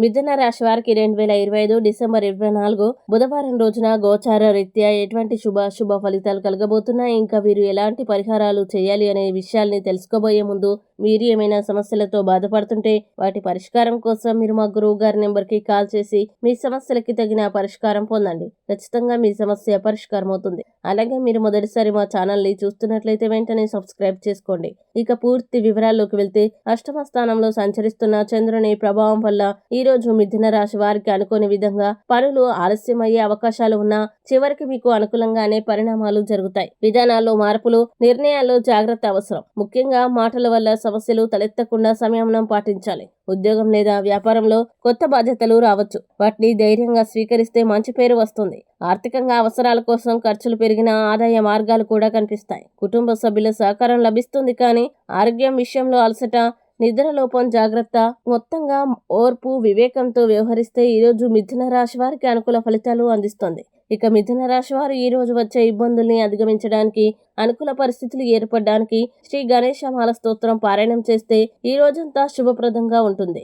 మిథున రాశి వారికి రెండు వేల ఇరవై ఐదు డిసెంబర్ ఇరవై నాలుగు బుధవారం రోజున గోచార రీత్యా ఎటువంటి శుభాశుభ ఫలితాలు కలగబోతున్నాయి? ఇంకా వీరు ఎలాంటి పరిహారాలు చేయాలి అనే విషయాల్ని తెలుసుకోబోయే ముందు మీరు ఏమైనా సమస్యలతో బాధపడుతుంటే వాటి పరిష్కారం కోసం మీరు మా గురువు గారి నెంబర్కి కాల్ చేసి మీ సమస్యలకి తగిన పరిష్కారం పొందండి. ఖచ్చితంగా మీ సమస్య పరిష్కారం అవుతుంది అలాగే మీరు మొదటిసారి మా ఛానల్ని చూస్తున్నట్లయితే వెంటనే సబ్స్క్రైబ్ చేసుకోండి. ఇక పూర్తి వివరాల్లోకి వెళ్తే అష్టమ స్థానంలో సంచరిస్తున్న చంద్రుని ప్రభావం వల్ల ఈ రోజు మిథున రాశి వారికి అనుకోని విధంగా పనులు ఆలస్యమయ్యే అవకాశాలు ఉన్నా చివరికి మీకు అనుకూలంగానే పరిణామాలు జరుగుతాయి. విధానాల్లో మార్పులు నిర్ణయాల్లో జాగ్రత్త అవసరం. ముఖ్యంగా మాటల వల్ల సమస్యలు తలెత్తకుండా సంయమనం పాటించాలి. ఉద్యోగం లేదా వ్యాపారంలో కొత్త బాధ్యతలు రావచ్చు. వాటిని ధైర్యంగా స్వీకరిస్తే మంచి పేరు వస్తుంది. ఆర్థికంగా అవసరాల కోసం ఖర్చులు పెరిగిన ఆదాయ మార్గాలు కూడా కనిపిస్తాయి. కుటుంబ సభ్యుల సహకారం లభిస్తుంది కానీ ఆరోగ్యం విషయంలో అలసట నిద్రలోపం జాగ్రత్త. మొత్తంగా ఓర్పు వివేకంతో వ్యవహరిస్తే ఈరోజు మిథున రాశి వారికి అనుకూల ఫలితాలు అందిస్తుంది. ఇక మిథున రాశి వారు ఈ రోజు వచ్చే ఇబ్బందుల్ని అధిగమించడానికి అనుకూల పరిస్థితులు ఏర్పడడానికి శ్రీ గణేశ మాల స్తోత్రం పారాయణం చేస్తే ఈ రోజంతా శుభప్రదంగా ఉంటుంది.